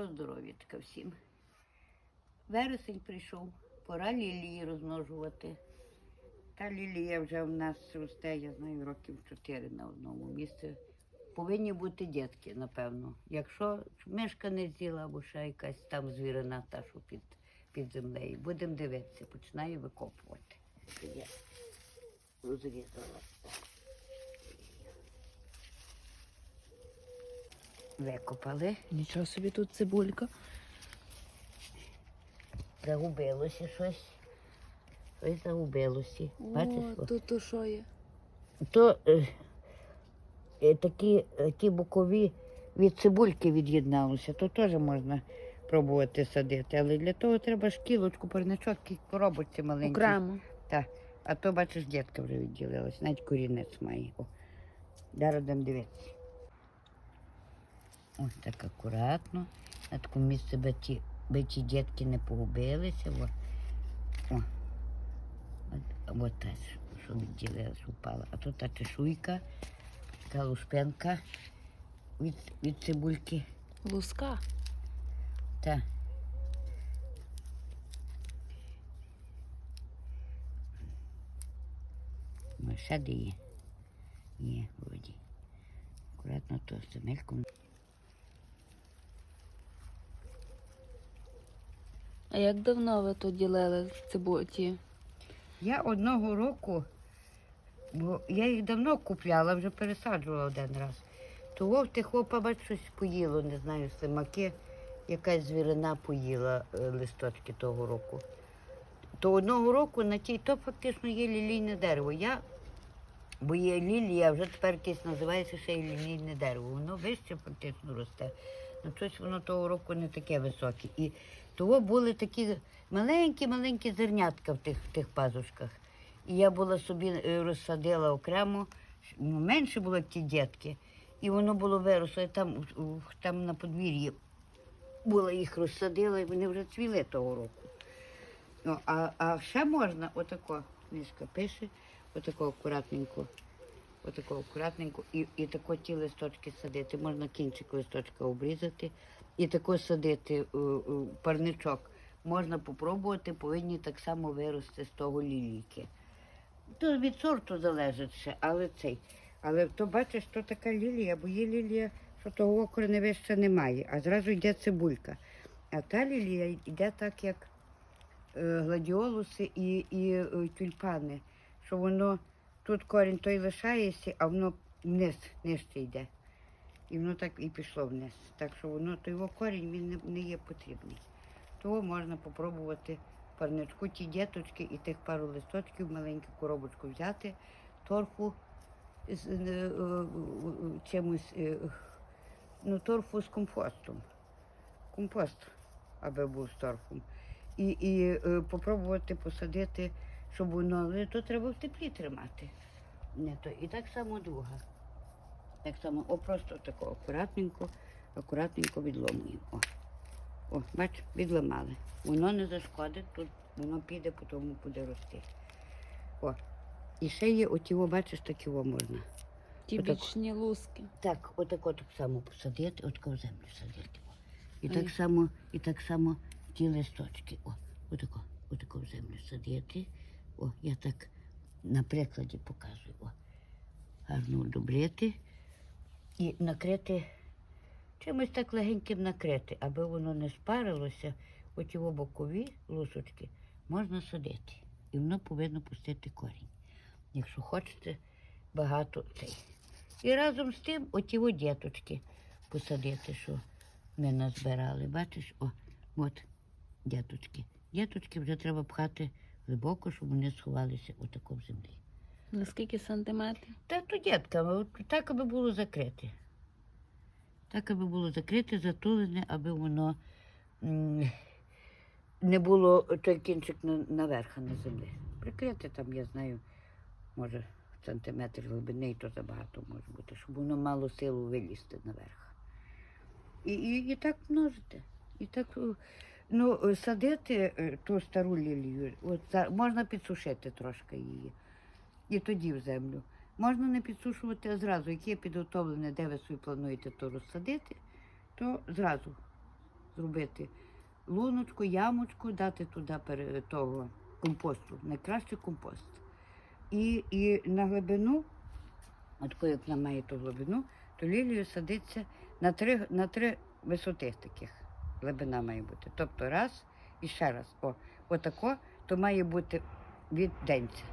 доброго здоров'ячка всім. Вересень прийшов, пора лілії розмножувати. Та лілія вже в нас росте, я знаю, років чотири на одному місці. Повинні бути дітки, напевно. Якщо мишка не з'їла або ще якась там звірина, та що під, під землею. Будемо дивитися, починаю викопувати. Розрізала. Викопали. Нічого собі тут цибулька. Загубилося щось. Щось загубилося. Бачиш? О, тут то що є? То е, е, такі, такі бокові від цибульки від'єдналося, то теж можна пробувати садити. Але для того треба шкілочку, парничок, коробочці маленькі. Окремо. Так. А то, бачиш, дітка вже відділилась, навіть корінець має. Зараз будемо дивитися. Ось так акуратно. На такому місці би ті, би ті дітки не погубилися. О. О. От, от та, що відділилась, упала. А тут та чешуйка, така лушпенка від, від цибульки. Луска. Та. Ну, ще де є. Є, вроді. Акуратно то стемельком. А як давно ви тут ділили цибуті? Я одного року, бо я їх давно купляла, вже пересаджувала один раз. То вовте хлопа, бач, щось поїло, не знаю, слимаки, якась звірина поїла е, листочки того року. То одного року на тій, то фактично є лілійне дерево. Я, бо є лілія, вже тепер якесь називається ще й лілійне дерево. Воно вище фактично росте. Ну, щось воно того року не таке високе. І того були такі маленькі-маленькі зернятка в тих, в тих пазушках. І я була собі е, розсадила окремо, ну, менше було ті дітки. І воно було виросло, там, там на подвір'ї була їх розсадила, і вони вже цвіли того року. Ну, а, а ще можна, отако, книжка пише, отако акуратненько, отако акуратненько, і, і тако ті листочки садити. Можна кінчик листочка обрізати і тако садити е, е, парничок. Можна попробувати, повинні так само вирости з того лілійки. То від сорту залежить ще, але цей. Але то бачиш, то така лілія, бо є лілія, що того кореневища немає, а зразу йде цибулька. А та лілія йде так, як е, гладіолуси і, і тюльпани, що воно тут корінь той лишається, а воно вниз, нижче йде. І воно так і пішло вниз. Так що воно, то його корінь він не, не є потрібний. Того можна попробувати парничку ті діточки і тих пару листочків, маленьку коробочку взяти, торфу з е, е, е, чимось, е, ну, торфу з компостом. Компост, аби був з торфом. І, і е, попробувати посадити, щоб воно, але то треба в теплі тримати. Не то. І так само друга. Так само, о, просто тако акуратненько, акуратненько відломуємо. О, о бач, відламали. Воно не зашкодить, тут воно піде, потім буде рости. О. І ще є оті, о, бачиш, такі о можна. Ті Отак. бічні луски. Так, отако так само посадити, отако в землю садити. О. І Ой. так само, і так само ті листочки. О, отако, отако в землю садити. О, я так на прикладі показую. О. Гарно одобрити і накрити, чимось так легеньким накрити, аби воно не спарилося, оті бокові лусочки можна садити. І воно повинно пустити корінь. Якщо хочете багато цей. І разом з тим оті діточки посадити, що ми назбирали. Бачиш, о, от діточки. Діточки вже треба пхати глибоко, щоб вони сховалися отако в землі. На скільки сантиметрів? Та то дітками, от так, аби було закрите. Так, аби було закрите, затулене, аби воно м, не було той кінчик на, наверх, на землі. Прикрити там, я знаю, може, сантиметр глибини, і то забагато може бути, щоб воно мало силу вилізти наверх. І, і, і так множити. І так, е, ну, е, садити е, ту стару лілію, от, можна підсушити трошки її і тоді в землю. Можна не підсушувати, а зразу, яке підготовлене, де ви собі плануєте то розсадити, то зразу. зробити луночку, ямочку, дати туди того компосту, найкраще компост. І, і на глибину, от коли вона має ту глибину, то лілію садиться на три, на три висоти таких. Глибина має бути. Тобто раз і ще раз. О, отако, то має бути від денця.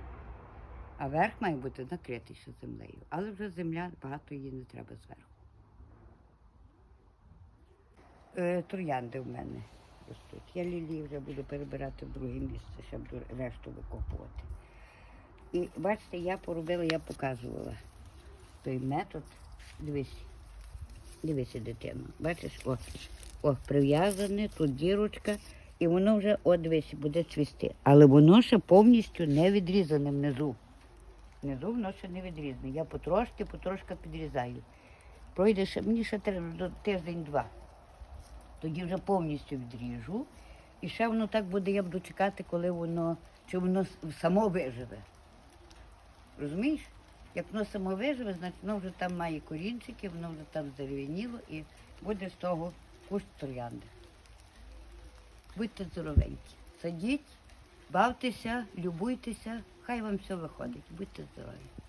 А верх має бути накритий ще землею. Але вже земля, багато її не треба зверху. Е, троянди в мене ростуть. Я лілії вже буду перебирати в друге місце, щоб решту викопувати. І бачите, я поробила, я показувала той метод. Дивись, дивися, дитино. Бачиш, о, о, прив'язане, тут дірочка, і воно вже, о, дивись, буде цвісти. Але воно ще повністю не відрізане внизу. Внизу воно ще не відрізане. Я потрошки, потрошки підрізаю. Пройде ще, мені ще треба тиждень-два. Тоді вже повністю відріжу. І ще воно так буде, я буду чекати, коли воно, чи воно само виживе. Розумієш? Як воно само виживе, значить воно вже там має корінчики, воно вже там здерев'яніло і буде з того кущ троянди. Будьте здоровенькі. Садіть, бавтеся, любуйтеся, хай вам все виходить. Будьте здорові.